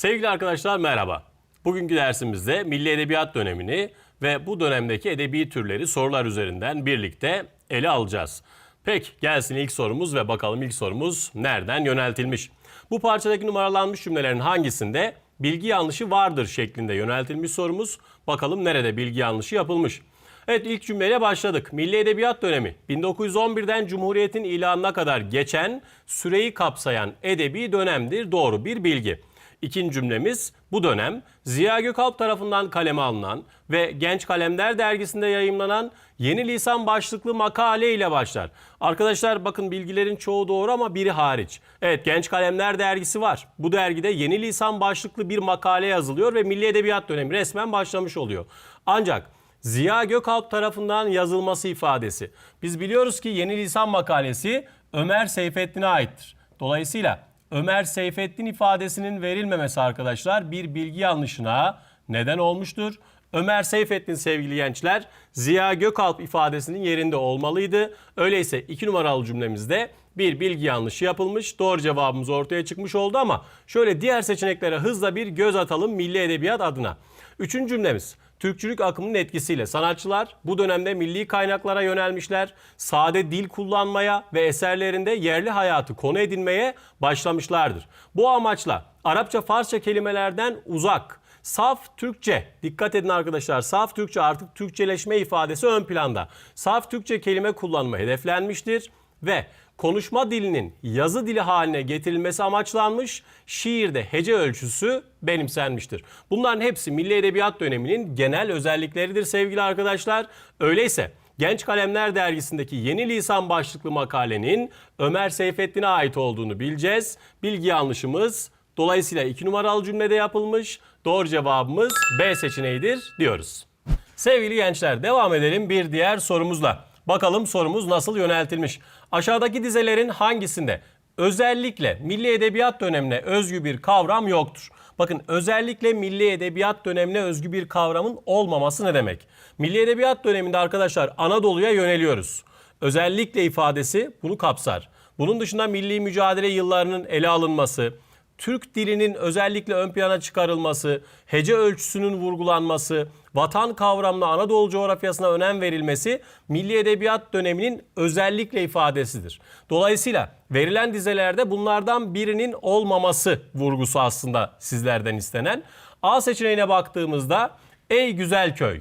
Sevgili arkadaşlar merhaba. Bugünkü dersimizde Milli Edebiyat dönemini ve bu dönemdeki edebi türleri sorular üzerinden birlikte ele alacağız. Peki gelsin ilk sorumuz ve bakalım ilk sorumuz nereden yöneltilmiş? Bu parçadaki numaralanmış cümlelerin hangisinde bilgi yanlışı vardır şeklinde yöneltilmiş sorumuz. Bakalım nerede bilgi yanlışı yapılmış? Evet ilk cümleyle başladık. Milli Edebiyat dönemi 1911'den Cumhuriyet'in ilanına kadar geçen süreyi kapsayan edebi dönemdir. Doğru bir bilgi. İkinci cümlemiz bu dönem Ziya Gökalp tarafından kaleme alınan ve Genç Kalemler dergisinde yayımlanan Yeni Lisan başlıklı makale ile başlar. Arkadaşlar bakın bilgilerin çoğu doğru ama biri hariç. Evet Genç Kalemler dergisi var. Bu dergide Yeni Lisan başlıklı bir makale yazılıyor ve Milli Edebiyat dönemi resmen başlamış oluyor. Ancak Ziya Gökalp tarafından yazılması ifadesi. Biz biliyoruz ki Yeni Lisan makalesi Ömer Seyfettin'e aittir. Dolayısıyla Ömer Seyfettin ifadesinin verilmemesi arkadaşlar bir bilgi yanlışına neden olmuştur. Ömer Seyfettin sevgili gençler Ziya Gökalp ifadesinin yerinde olmalıydı. Öyleyse iki numaralı cümlemizde bir bilgi yanlışı yapılmış. Doğru cevabımız ortaya çıkmış oldu ama şöyle diğer seçeneklere hızla bir göz atalım Milli Edebiyat adına. Üçüncü cümlemiz. Türkçülük akımının etkisiyle sanatçılar bu dönemde milli kaynaklara yönelmişler. Sade dil kullanmaya ve eserlerinde yerli hayatı konu edinmeye başlamışlardır. Bu amaçla Arapça Farsça kelimelerden uzak, saf Türkçe, dikkat edin arkadaşlar saf Türkçe artık Türkçeleşme ifadesi ön planda. Saf Türkçe kelime kullanımı hedeflenmiştir ve konuşma dilinin yazı dili haline getirilmesi amaçlanmış, şiirde hece ölçüsü benimsenmiştir. Bunların hepsi Milli Edebiyat döneminin genel özellikleridir sevgili arkadaşlar. Öyleyse Genç Kalemler dergisindeki Yeni Lisan başlıklı makalenin Ömer Seyfettin'e ait olduğunu bileceğiz. Bilgi yanlışımız dolayısıyla 2 numaralı cümlede yapılmış. Doğru cevabımız B seçeneğidir diyoruz. Sevgili gençler devam edelim bir diğer sorumuzla. Bakalım sorumuz nasıl yöneltilmiş. Aşağıdaki dizelerin hangisinde özellikle Milli Edebiyat dönemine özgü bir kavram yoktur? Bakın özellikle Milli Edebiyat dönemine özgü bir kavramın olmaması ne demek? Milli Edebiyat döneminde arkadaşlar Anadolu'ya yöneliyoruz. Özellikle ifadesi bunu kapsar. Bunun dışında milli mücadele yıllarının ele alınması, Türk dilinin özellikle ön plana çıkarılması, hece ölçüsünün vurgulanması, vatan kavramına Anadolu coğrafyasına önem verilmesi Milli Edebiyat döneminin özellikle ifadesidir. Dolayısıyla verilen dizelerde bunlardan birinin olmaması vurgusu aslında sizlerden istenen. A seçeneğine baktığımızda ey güzel köy,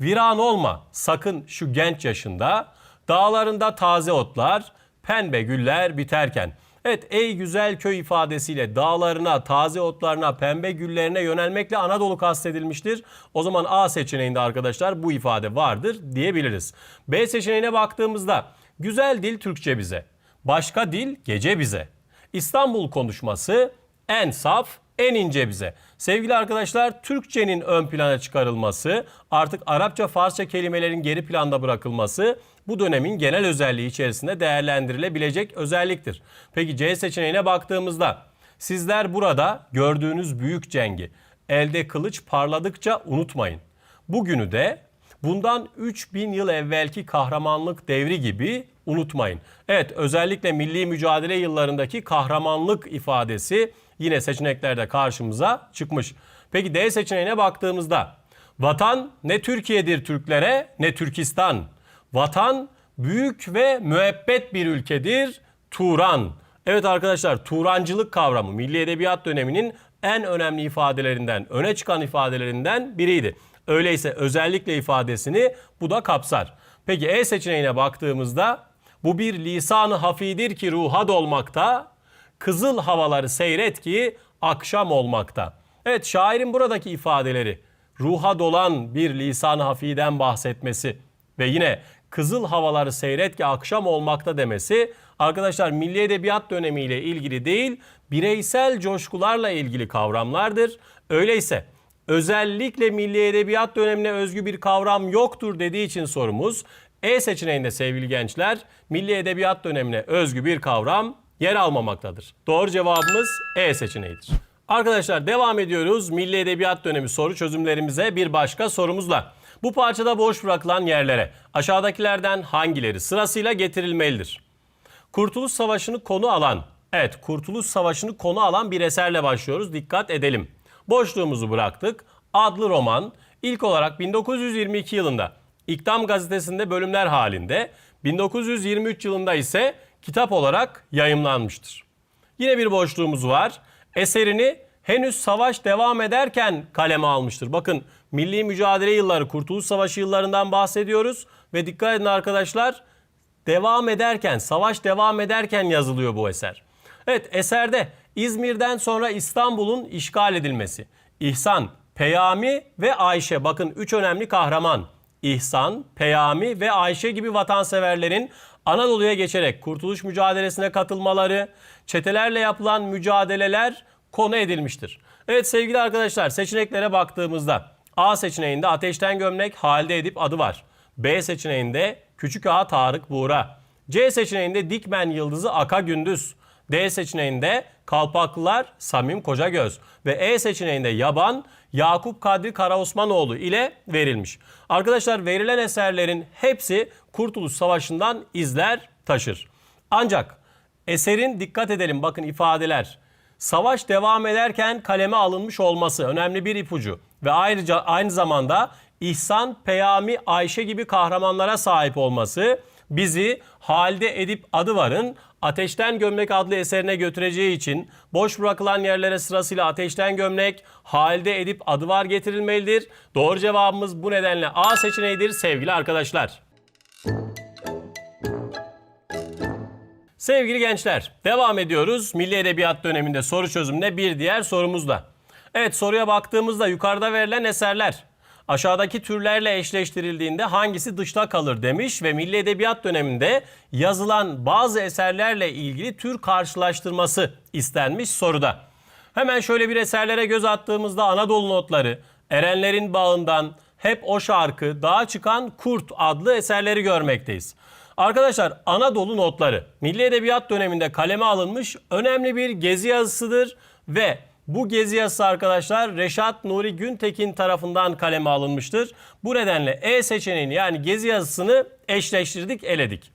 viran olma sakın şu genç yaşında, dağlarında taze otlar, pembe güller biterken. Evet ey güzel köy ifadesiyle dağlarına, taze otlarına, pembe güllerine yönelmekle Anadolu kastedilmiştir. O zaman A seçeneğinde arkadaşlar bu ifade vardır diyebiliriz. B seçeneğine baktığımızda güzel dil Türkçe bize, başka dil gece bize. İstanbul konuşması en saf, en ince bize. Sevgili arkadaşlar Türkçenin ön plana çıkarılması, artık Arapça, Farsça kelimelerin geri planda bırakılması bu dönemin genel özelliği içerisinde değerlendirilebilecek özelliktir. Peki C seçeneğine baktığımızda sizler burada gördüğünüz büyük cengi elde kılıç parladıkça unutmayın. Bugünü de bundan 3000 yıl evvelki kahramanlık devri gibi unutmayın. Evet özellikle milli mücadele yıllarındaki kahramanlık ifadesi yine seçeneklerde karşımıza çıkmış. Peki D seçeneğine baktığımızda vatan ne Türkiye'dir Türklere ne Türkistan. Vatan büyük ve müebbet bir ülkedir. Turan. Evet arkadaşlar Turancılık kavramı Milli Edebiyat döneminin en önemli ifadelerinden, öne çıkan ifadelerinden biriydi. Öyleyse özellikle ifadesini bu da kapsar. Peki E seçeneğine baktığımızda bu bir lisanı hafidir ki ruha dolmakta, kızıl havaları seyret ki akşam olmakta. Evet şairin buradaki ifadeleri ruha dolan bir lisan-ı hafiden bahsetmesi ve yine kızıl havaları seyret ki akşam olmakta demesi arkadaşlar milli edebiyat dönemiyle ilgili değil bireysel coşkularla ilgili kavramlardır. Öyleyse özellikle milli edebiyat dönemine özgü bir kavram yoktur dediği için sorumuz E seçeneğinde sevgili gençler milli edebiyat dönemine özgü bir kavram yer almamaktadır. Doğru cevabımız E seçeneğidir. Arkadaşlar devam ediyoruz Milli Edebiyat dönemi soru çözümlerimize bir başka sorumuzla. Bu parçada boş bırakılan yerlere aşağıdakilerden hangileri sırasıyla getirilmelidir? Kurtuluş Savaşı'nı konu alan Evet, Kurtuluş Savaşı'nı konu alan bir eserle başlıyoruz. Dikkat edelim. Boşluğumuzu bıraktık. Adlı roman ilk olarak 1922 yılında İktam gazetesinde bölümler halinde, 1923 yılında ise kitap olarak yayımlanmıştır. Yine bir boşluğumuz var. Eserini henüz savaş devam ederken kaleme almıştır. Bakın milli mücadele yılları, Kurtuluş Savaşı yıllarından bahsediyoruz ve dikkat edin arkadaşlar devam ederken, savaş devam ederken yazılıyor bu eser. Evet eserde İzmir'den sonra İstanbul'un işgal edilmesi, İhsan, Peyami ve Ayşe bakın üç önemli kahraman. İhsan, Peyami ve Ayşe gibi vatanseverlerin Anadolu'ya geçerek kurtuluş mücadelesine katılmaları, çetelerle yapılan mücadeleler konu edilmiştir. Evet sevgili arkadaşlar seçeneklere baktığımızda A seçeneğinde ateşten gömlek Halide Edip adı var. B seçeneğinde Küçük Ağa Tarık Buğra. C seçeneğinde Dikmen Yıldızı Aka Gündüz. D seçeneğinde Kalpaklılar Samim Kocagöz ve E seçeneğinde Yaban Yakup Kadri Karaosmanoğlu ile verilmiş. Arkadaşlar verilen eserlerin hepsi Kurtuluş Savaşı'ndan izler taşır. Ancak eserin dikkat edelim bakın ifadeler. Savaş devam ederken kaleme alınmış olması önemli bir ipucu ve ayrıca aynı zamanda İhsan, Peyami, Ayşe gibi kahramanlara sahip olması bizi Halide Edip Adıvar'ın Ateşten Gömlek adlı eserine götüreceği için boş bırakılan yerlere sırasıyla Ateşten Gömlek, Halide Edip Adıvar getirilmelidir. Doğru cevabımız bu nedenle A seçeneğidir sevgili arkadaşlar. Sevgili gençler, devam ediyoruz. Milli Edebiyat döneminde soru çözümüne bir diğer sorumuzla. Evet soruya baktığımızda yukarıda verilen eserler aşağıdaki türlerle eşleştirildiğinde hangisi dışta kalır demiş ve Milli Edebiyat döneminde yazılan bazı eserlerle ilgili tür karşılaştırması istenmiş soruda. Hemen şöyle bir eserlere göz attığımızda Anadolu Notları, Erenlerin Bağından, Hep O Şarkı, Dağa Çıkan Kurt adlı eserleri görmekteyiz. Arkadaşlar Anadolu Notları Milli Edebiyat döneminde kaleme alınmış önemli bir gezi yazısıdır ve bu gezi yazısı arkadaşlar Reşat Nuri Güntekin tarafından kaleme alınmıştır. Bu nedenle E seçeneğini yani gezi yazısını eşleştirdik, eledik.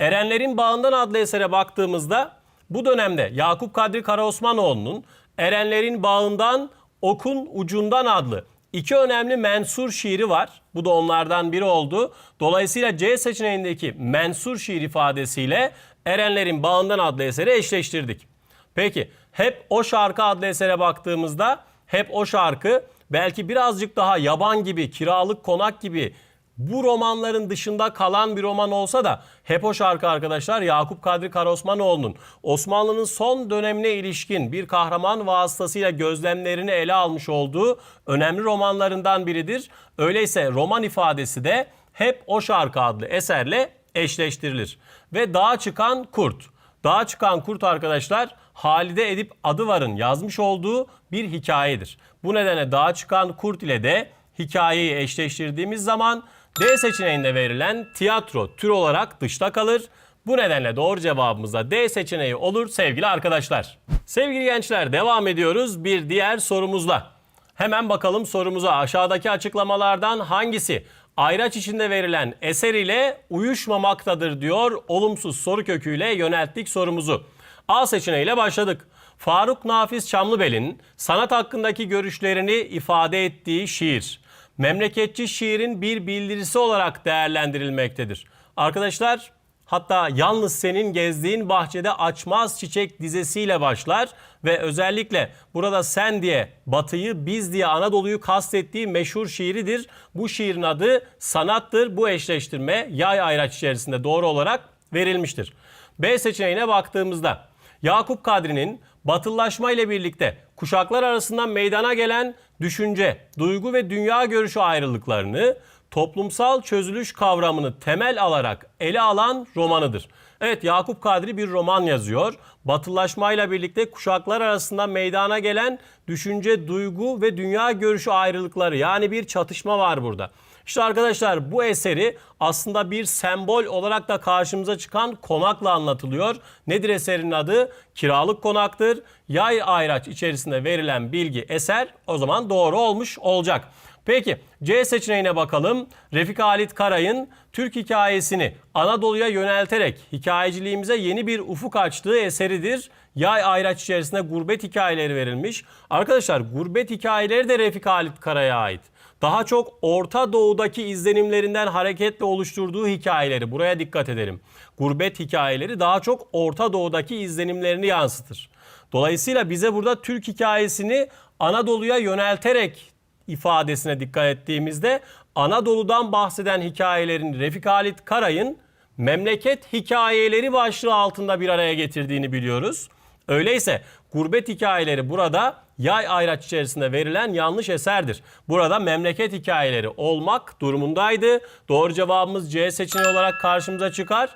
Erenlerin Bağından adlı esere baktığımızda bu dönemde Yakup Kadri Karaosmanoğlu'nun Erenlerin Bağından Okun Ucundan adlı iki önemli mensur şiiri var. Bu da onlardan biri oldu. Dolayısıyla C seçeneğindeki mensur şiir ifadesiyle Erenlerin Bağından adlı eseri eşleştirdik. Peki hep o şarkı adlı esere baktığımızda hep o şarkı belki birazcık daha yaban gibi, kiralık konak gibi bu romanların dışında kalan bir roman olsa da hep o şarkı arkadaşlar Yakup Kadri Karaosmanoğlu'nun Osmanlı'nın son dönemine ilişkin bir kahraman vasıtasıyla gözlemlerini ele almış olduğu önemli romanlarından biridir. Öyleyse roman ifadesi de hep o şarkı adlı eserle eşleştirilir. Ve Dağa Çıkan Kurt. Dağa Çıkan Kurt arkadaşlar Halide Edip Adıvar'ın yazmış olduğu bir hikayedir. Bu nedenle Dağa Çıkan Kurt ile de hikayeyi eşleştirdiğimiz zaman D seçeneğinde verilen tiyatro tür olarak dışta kalır. Bu nedenle doğru cevabımız da D seçeneği olur sevgili arkadaşlar. Sevgili gençler devam ediyoruz bir diğer sorumuzla. Hemen bakalım sorumuza aşağıdaki açıklamalardan hangisi ayraç içinde verilen eser ile uyuşmamaktadır diyor olumsuz soru köküyle yönelttik sorumuzu. A seçeneğiyle başladık. Faruk Nafiz Çamlıbel'in sanat hakkındaki görüşlerini ifade ettiği şiir, memleketçi şiirin bir bildirisi olarak değerlendirilmektedir. Arkadaşlar hatta yalnız senin gezdiğin bahçede açmaz çiçek dizesiyle başlar ve özellikle burada sen diye batıyı biz diye Anadolu'yu kastettiği meşhur şiiridir. Bu şiirin adı sanattır. Bu eşleştirme yay ayraç içerisinde doğru olarak verilmiştir. B seçeneğine baktığımızda Yakup Kadri'nin batılılaşma ile birlikte kuşaklar arasından meydana gelen düşünce, duygu ve dünya görüşü ayrılıklarını toplumsal çözülüş kavramını temel alarak ele alan romanıdır. Evet Yakup Kadri bir roman yazıyor. Batılılaşmayla birlikte kuşaklar arasında meydana gelen düşünce, duygu ve dünya görüşü ayrılıkları yani bir çatışma var burada. İşte arkadaşlar bu eseri aslında bir sembol olarak da karşımıza çıkan konakla anlatılıyor. Nedir eserin adı? Kiralık konaktır. Yay ayraç içerisinde verilen bilgi eser o zaman doğru olmuş olacak. Peki C seçeneğine bakalım. Refik Halit Karay'ın Türk hikayesini Anadolu'ya yönelterek hikayeciliğimize yeni bir ufuk açtığı eseridir. Yay ayraç içerisinde gurbet hikayeleri verilmiş. Arkadaşlar gurbet hikayeleri de Refik Halit Karay'a ait. Daha çok Orta Doğu'daki izlenimlerinden hareketle oluşturduğu hikayeleri buraya dikkat edelim. Gurbet hikayeleri daha çok Orta Doğu'daki izlenimlerini yansıtır. Dolayısıyla bize burada Türk hikayesini Anadolu'ya yönelterek ifadesine dikkat ettiğimizde Anadolu'dan bahseden hikayelerin Refik Halit Karay'ın memleket hikayeleri başlığı altında bir araya getirdiğini biliyoruz. Öyleyse gurbet hikayeleri burada yay ayraç içerisinde verilen yanlış eserdir. Burada memleket hikayeleri olmak durumundaydı. Doğru cevabımız C seçeneği olarak karşımıza çıkar.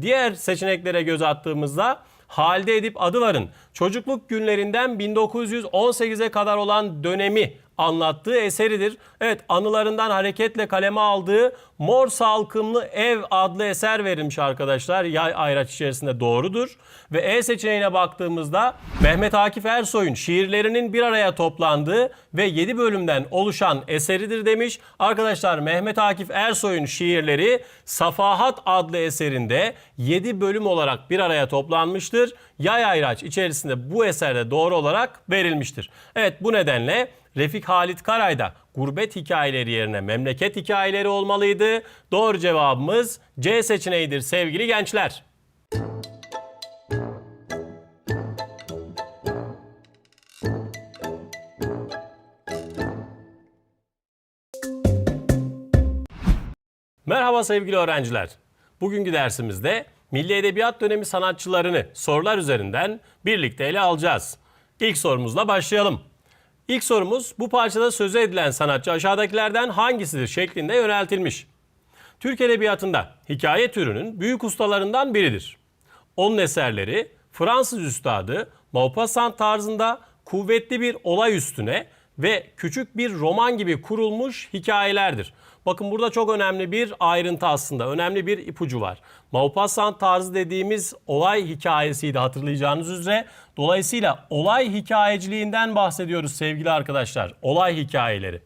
Diğer seçeneklere göz attığımızda Halide Edip Adıvar'ın çocukluk günlerinden 1918'e kadar olan dönemi anlattığı eseridir. Evet anılarından hareketle kaleme aldığı Mor Salkımlı Ev adlı eser verilmiş arkadaşlar. Yay ayraç içerisinde doğrudur. Ve E seçeneğine baktığımızda Mehmet Akif Ersoy'un şiirlerinin bir araya toplandığı ve 7 bölümden oluşan eseridir demiş. Arkadaşlar Mehmet Akif Ersoy'un şiirleri Safahat adlı eserinde 7 bölüm olarak bir araya toplanmıştır. Yay ayraç içerisinde bu eserde doğru olarak verilmiştir. Evet bu nedenle Refik Halit Karay'da gurbet hikayeleri yerine memleket hikayeleri olmalıydı. Doğru cevabımız C seçeneğidir sevgili gençler. Merhaba sevgili öğrenciler. Bugünkü dersimizde Milli Edebiyat dönemi sanatçılarını sorular üzerinden birlikte ele alacağız. İlk sorumuzla başlayalım. İlk sorumuz bu parçada sözü edilen sanatçı aşağıdakilerden hangisidir şeklinde yöneltilmiş. Türk Edebiyatı'nda hikaye türünün büyük ustalarından biridir. Onun eserleri Fransız üstadı Maupassant tarzında kuvvetli bir olay üstüne ve küçük bir roman gibi kurulmuş hikayelerdir. Bakın burada çok önemli bir ayrıntı aslında, önemli bir ipucu var. Maupassant tarzı dediğimiz olay hikayesiydi hatırlayacağınız üzere. Dolayısıyla olay hikayeciliğinden bahsediyoruz sevgili arkadaşlar. Olay hikayeleri.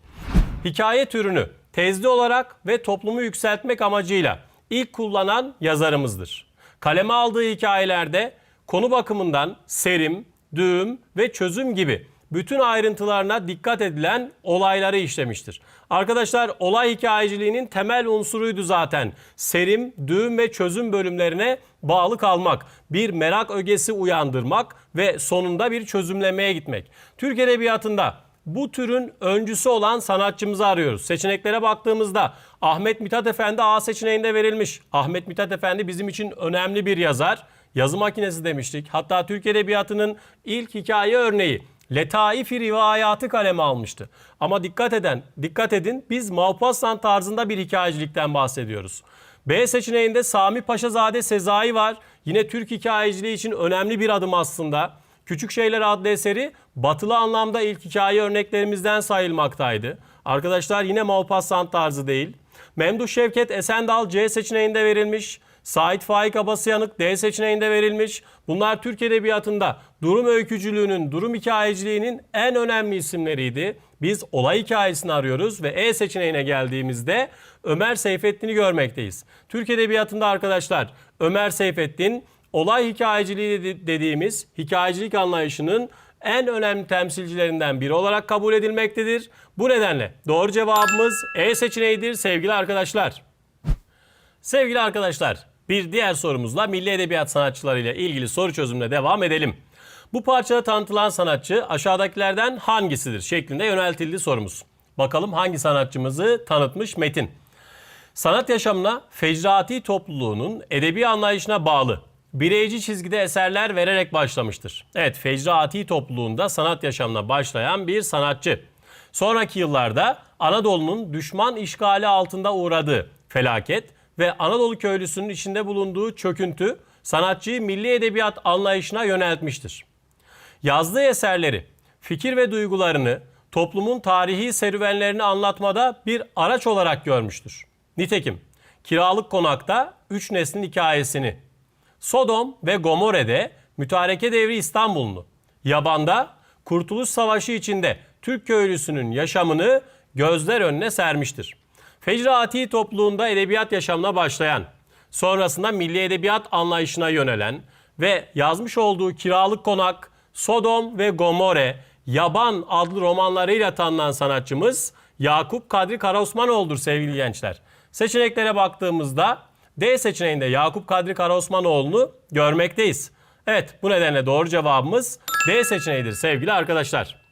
Hikaye türünü tezli olarak ve toplumu yükseltmek amacıyla ilk kullanan yazarımızdır. Kaleme aldığı hikayelerde konu bakımından serim, düğüm ve çözüm gibi bütün ayrıntılarına dikkat edilen olayları işlemiştir. Arkadaşlar olay hikayeciliğinin temel unsuruydu zaten. Serim, düğüm ve çözüm bölümlerine bağlı kalmak, bir merak ögesi uyandırmak ve sonunda bir çözümlemeye gitmek. Türk Edebiyatı'nda bu türün öncüsü olan sanatçımızı arıyoruz. Seçeneklere baktığımızda Ahmet Mithat Efendi A seçeneğinde verilmiş. Ahmet Mithat Efendi bizim için önemli bir yazar. Yazı makinesi demiştik. Hatta Türk Edebiyatı'nın ilk hikaye örneği Letaif-i rivayatı kaleme almıştı. Ama dikkat eden, dikkat edin biz Maupassant tarzında bir hikayecilikten bahsediyoruz. B seçeneğinde Sami Paşazade Sezai var. Yine Türk hikayeciliği için önemli bir adım aslında. Küçük Şeyler adlı eseri batılı anlamda ilk hikaye örneklerimizden sayılmaktaydı. Arkadaşlar yine Maupassant tarzı değil. Memduh Şevket Esendal C seçeneğinde verilmiş. Sait Faik Abasıyanık D seçeneğinde verilmiş. Bunlar Türk Edebiyatı'nda durum öykücülüğünün, durum hikayeciliğinin en önemli isimleriydi. Biz olay hikayesini arıyoruz ve E seçeneğine geldiğimizde Ömer Seyfettin'i görmekteyiz. Türk Edebiyatı'nda arkadaşlar Ömer Seyfettin olay hikayeciliği dediğimiz hikayecilik anlayışının en önemli temsilcilerinden biri olarak kabul edilmektedir. Bu nedenle doğru cevabımız E seçeneğidir sevgili arkadaşlar. Sevgili arkadaşlar, bir diğer sorumuzla milli edebiyat sanatçılarıyla ilgili soru çözümüne devam edelim. Bu parçada tanıtılan sanatçı aşağıdakilerden hangisidir şeklinde yöneltildi sorumuz. Bakalım hangi sanatçımızı tanıtmış Metin. Sanat yaşamına Fecrati topluluğunun edebi anlayışına bağlı bireyci çizgide eserler vererek başlamıştır. Evet, Fecrati topluluğunda sanat yaşamına başlayan bir sanatçı. Sonraki yıllarda Anadolu'nun düşman işgali altında uğradığı felaket ve Anadolu köylüsünün içinde bulunduğu çöküntü sanatçıyı milli edebiyat anlayışına yöneltmiştir. Yazdığı eserleri, fikir ve duygularını toplumun tarihi serüvenlerini anlatmada bir araç olarak görmüştür. Nitekim Kiralık Konak'ta Üç Neslin Hikayesini, Sodom ve Gomore'de mütareke devri İstanbul'unu, Yaban'da Kurtuluş Savaşı içinde Türk köylüsünün yaşamını gözler önüne sermiştir. Fecraati topluluğunda edebiyat yaşamına başlayan, sonrasında milli edebiyat anlayışına yönelen ve yazmış olduğu Kiralık Konak, Sodom ve Gomorre, Yaban adlı romanlarıyla tanınan sanatçımız Yakup Kadri Karaosmanoğlu'dur sevgili gençler. Seçeneklere baktığımızda D seçeneğinde Yakup Kadri Karaosmanoğlu'nu görmekteyiz. Evet bu nedenle doğru cevabımız D seçeneğidir sevgili arkadaşlar.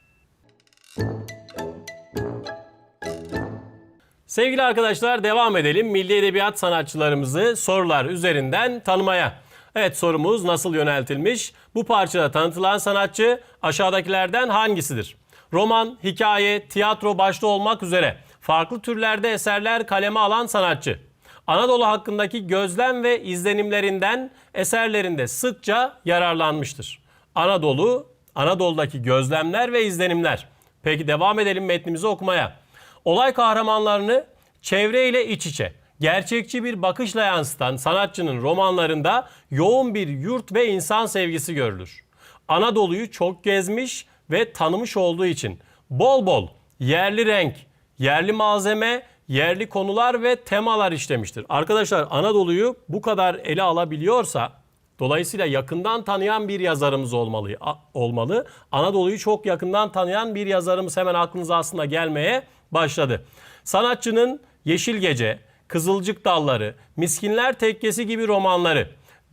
Sevgili arkadaşlar devam edelim. Milli Edebiyat sanatçılarımızı sorular üzerinden tanımaya. Evet sorumuz nasıl yöneltilmiş? Bu parçada tanıtılan sanatçı aşağıdakilerden hangisidir? Roman, hikaye, tiyatro başta olmak üzere farklı türlerde eserler kaleme alan sanatçı. Anadolu hakkındaki gözlem ve izlenimlerinden eserlerinde sıkça yararlanmıştır. Anadolu, Anadolu'daki gözlemler ve izlenimler. Peki devam edelim metnimizi okumaya. Olay kahramanlarını çevreyle iç içe, gerçekçi bir bakışla yansıtan sanatçının romanlarında yoğun bir yurt ve insan sevgisi görülür. Anadolu'yu çok gezmiş ve tanımış olduğu için bol bol yerli renk, yerli malzeme, yerli konular ve temalar işlemiştir. Arkadaşlar Anadolu'yu bu kadar ele alabiliyorsa dolayısıyla yakından tanıyan bir yazarımız olmalı. olmalı. Anadolu'yu çok yakından tanıyan bir yazarımız hemen aklınıza aslında gelmeye başladı. Sanatçının Yeşil Gece, Kızılcık Dalları, Miskinler Tekkesi gibi romanları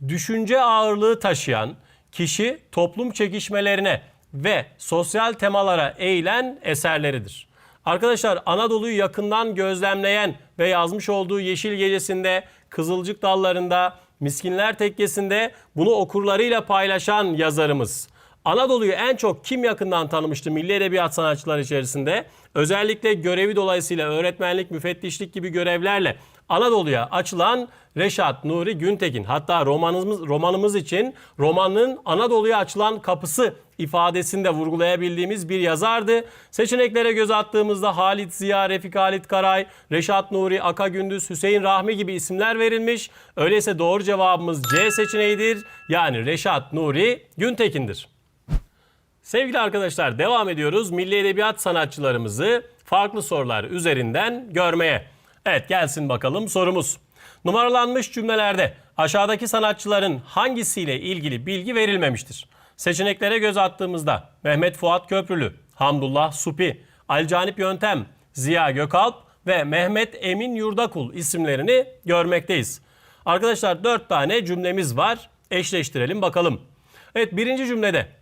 düşünce ağırlığı taşıyan, kişi toplum çekişmelerine ve sosyal temalara eğilen eserleridir. Arkadaşlar Anadolu'yu yakından gözlemleyen ve yazmış olduğu Yeşil Gecesi'nde, Kızılcık Dalları'nda, Miskinler Tekkesi'nde bunu okurlarıyla paylaşan yazarımız. Anadolu'yu en çok kim yakından tanımıştı milli edebiyat sanatçıları içerisinde? Özellikle görevi dolayısıyla öğretmenlik, müfettişlik gibi görevlerle Anadolu'ya açılan Reşat Nuri Güntekin. Hatta romanımız, romanımız için romanın Anadolu'ya açılan kapısı ifadesinde vurgulayabildiğimiz bir yazardı. Seçeneklere göz attığımızda Halit Ziya, Refik Halit Karay, Reşat Nuri, Aka Gündüz, Hüseyin Rahmi gibi isimler verilmiş. Öyleyse doğru cevabımız C seçeneğidir. Yani Reşat Nuri Güntekin'dir. Sevgili arkadaşlar devam ediyoruz. Milli Edebiyat sanatçılarımızı farklı sorular üzerinden görmeye. Evet gelsin bakalım sorumuz. Numaralanmış cümlelerde aşağıdaki sanatçıların hangisiyle ilgili bilgi verilmemiştir? Seçeneklere göz attığımızda Mehmet Fuat Köprülü, Hamdullah Supi, Alcanip Yöntem, Ziya Gökalp ve Mehmet Emin Yurdakul isimlerini görmekteyiz. Arkadaşlar dört tane cümlemiz var. Eşleştirelim bakalım. Evet birinci cümlede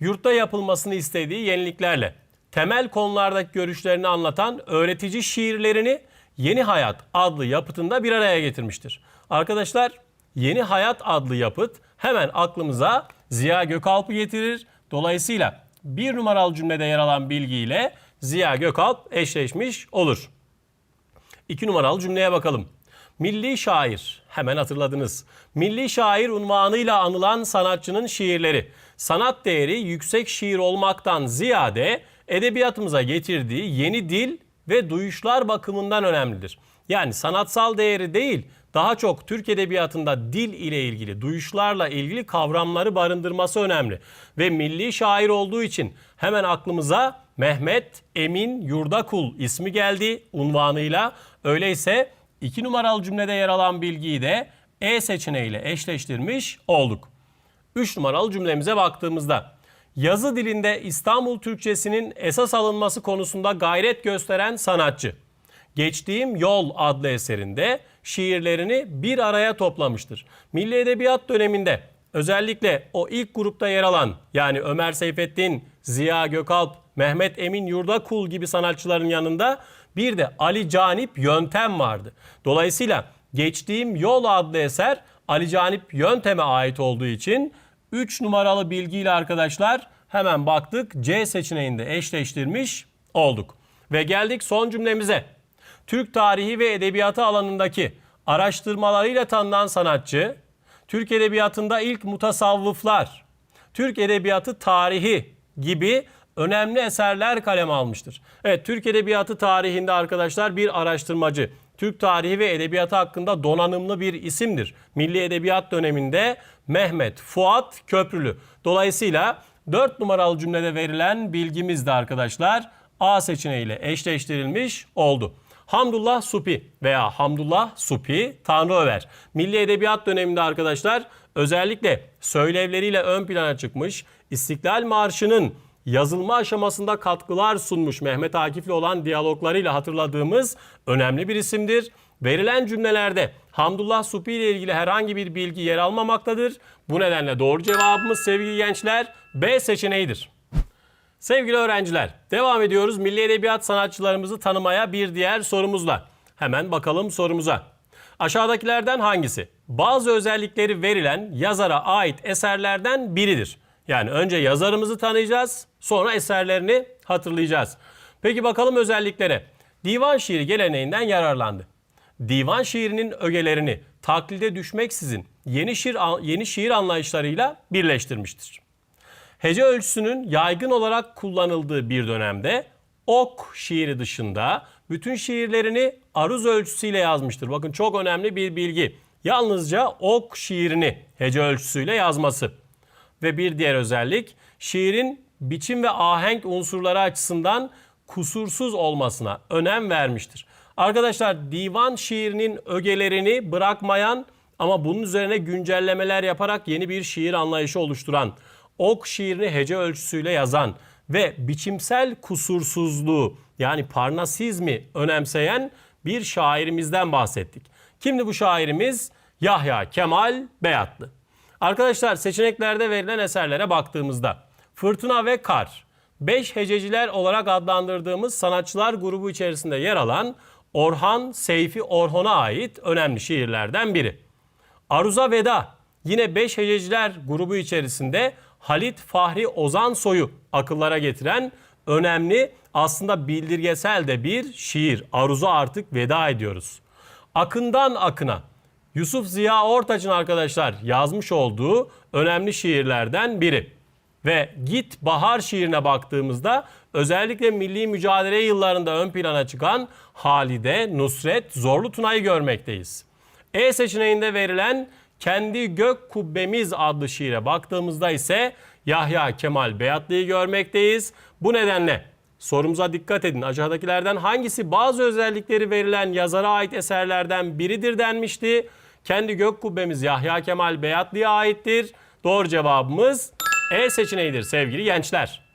yurtta yapılmasını istediği yeniliklerle temel konulardaki görüşlerini anlatan öğretici şiirlerini Yeni Hayat adlı yapıtında bir araya getirmiştir. Arkadaşlar Yeni Hayat adlı yapıt hemen aklımıza Ziya Gökalp'ı getirir. Dolayısıyla bir numaralı cümlede yer alan bilgiyle Ziya Gökalp eşleşmiş olur. İki numaralı cümleye bakalım. Milli şair, hemen hatırladınız. Milli şair unvanıyla anılan sanatçının şiirleri, sanat değeri yüksek şiir olmaktan ziyade edebiyatımıza getirdiği yeni dil ve duyuşlar bakımından önemlidir. Yani sanatsal değeri değil, daha çok Türk edebiyatında dil ile ilgili, duyuşlarla ilgili kavramları barındırması önemli. Ve milli şair olduğu için hemen aklımıza Mehmet Emin Yurdakul ismi geldi unvanıyla. Öyleyse iki numaralı cümlede yer alan bilgiyi de E seçeneğiyle eşleştirmiş olduk. 3 numaralı cümlemize baktığımızda yazı dilinde İstanbul Türkçesinin esas alınması konusunda gayret gösteren sanatçı. Geçtiğim Yol adlı eserinde şiirlerini bir araya toplamıştır. Milli Edebiyat döneminde özellikle o ilk grupta yer alan yani Ömer Seyfettin, Ziya Gökalp, Mehmet Emin Yurdakul gibi sanatçıların yanında bir de Ali Canip Yöntem vardı. Dolayısıyla Geçtiğim Yol adlı eser Ali Canip Yöntem'e ait olduğu için 3 numaralı bilgiyle arkadaşlar hemen baktık C seçeneğinde eşleştirmiş olduk. Ve geldik son cümlemize. Türk tarihi ve edebiyatı alanındaki araştırmalarıyla tanınan sanatçı, Türk edebiyatında ilk mutasavvıflar, Türk edebiyatı tarihi gibi önemli eserler kaleme almıştır. Evet Türk edebiyatı tarihinde arkadaşlar bir araştırmacı, Türk tarihi ve edebiyatı hakkında donanımlı bir isimdir. Milli Edebiyat döneminde Mehmet Fuat Köprülü. Dolayısıyla 4 numaralı cümlede verilen bilgimiz de arkadaşlar A seçeneğiyle eşleştirilmiş oldu. Hamdullah Supi veya Hamdullah Supi Tanrı Över. Milli Edebiyat döneminde arkadaşlar özellikle söylevleriyle ön plana çıkmış. İstiklal Marşı'nın yazılma aşamasında katkılar sunmuş Mehmet Akif'le olan diyaloglarıyla hatırladığımız önemli bir isimdir. Verilen cümlelerde Hamdullah Supi ile ilgili herhangi bir bilgi yer almamaktadır. Bu nedenle doğru cevabımız sevgili gençler B seçeneğidir. Sevgili öğrenciler, devam ediyoruz milli edebiyat sanatçılarımızı tanımaya bir diğer sorumuzla. Hemen bakalım sorumuza. Aşağıdakilerden hangisi bazı özellikleri verilen yazara ait eserlerden biridir? Yani önce yazarımızı tanıyacağız, sonra eserlerini hatırlayacağız. Peki bakalım özelliklere. Divan şiiri geleneğinden yararlandı. Divan şiirinin ögelerini taklide düşmeksizin yeni şiir yeni şiir anlayışlarıyla birleştirmiştir. Hece ölçüsünün yaygın olarak kullanıldığı bir dönemde ok şiiri dışında bütün şiirlerini aruz ölçüsüyle yazmıştır. Bakın çok önemli bir bilgi. Yalnızca ok şiirini hece ölçüsüyle yazması. Ve bir diğer özellik şiirin biçim ve ahenk unsurları açısından kusursuz olmasına önem vermiştir. Arkadaşlar divan şiirinin ögelerini bırakmayan ama bunun üzerine güncellemeler yaparak yeni bir şiir anlayışı oluşturan, ok şiirini hece ölçüsüyle yazan ve biçimsel kusursuzluğu yani parnasizmi önemseyen bir şairimizden bahsettik. Kimdi bu şairimiz? Yahya Kemal Beyatlı. Arkadaşlar seçeneklerde verilen eserlere baktığımızda Fırtına ve Kar, 5 hececiler olarak adlandırdığımız sanatçılar grubu içerisinde yer alan Orhan Seyfi Orhon'a ait önemli şiirlerden biri. Aruza Veda yine 5 hececiler grubu içerisinde Halit Fahri Ozan Soy'u akıllara getiren önemli aslında bildirgesel de bir şiir. Aruza artık veda ediyoruz. Akından akına Yusuf Ziya Ortaç'ın arkadaşlar yazmış olduğu önemli şiirlerden biri. Ve Git Bahar şiirine baktığımızda özellikle milli mücadele yıllarında ön plana çıkan Halide, Nusret, Zorlu Tuna'yı görmekteyiz. E seçeneğinde verilen Kendi Gök Kubbemiz adlı şiire baktığımızda ise Yahya Kemal Beyatlı'yı görmekteyiz. Bu nedenle sorumuza dikkat edin. Aşağıdakilerden hangisi bazı özellikleri verilen yazara ait eserlerden biridir denmişti. Kendi Gök Kubbemiz Yahya Kemal Beyatlı'ya aittir. Doğru cevabımız E seçeneğidir sevgili gençler.